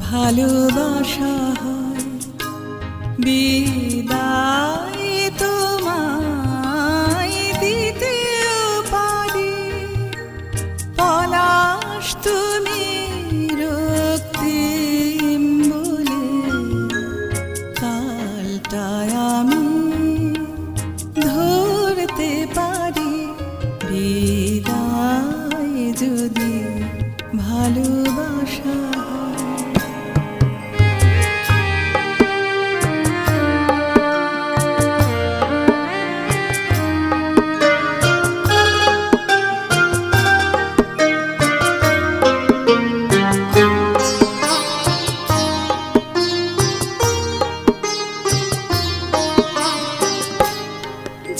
ভালোবাসা হয়। বিদায় তোমায়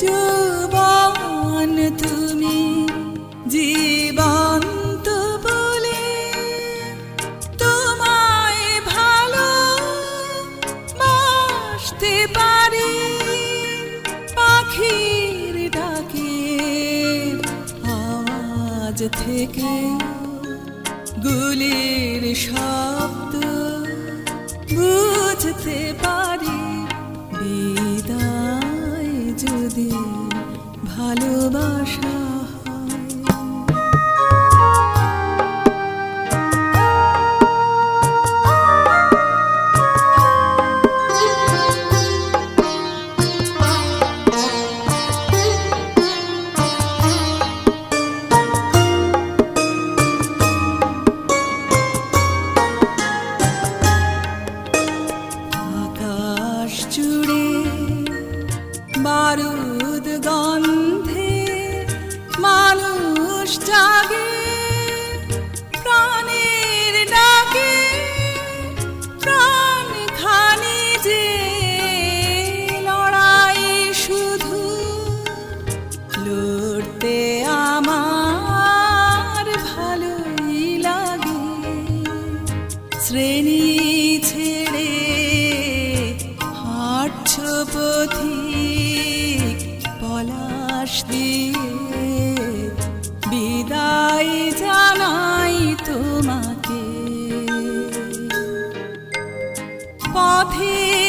যৌবন তুমি জীবন্ত বলে তোমায় ভালো বাসতে পারি। পাখির ডাকে আওয়াজ থেকে গুলির শব্দ বুঝতে পারি। ভালোবাসা বারুদ গন্ধে 天。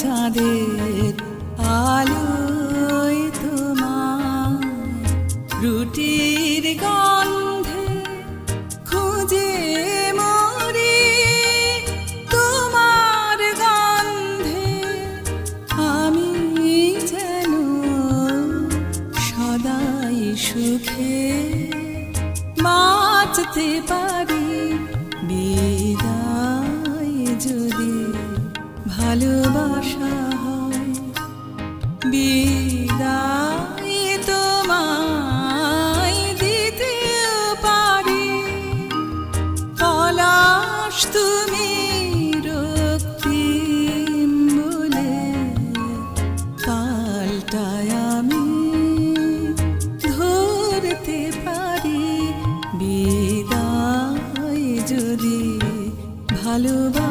চাঁদের আলোয় তোমার রুটির গন্ধে খুঁজে মরি। তোমার গন্ধে আমি যেন সদাই সুখে বাঁচতে পারি। Aluba.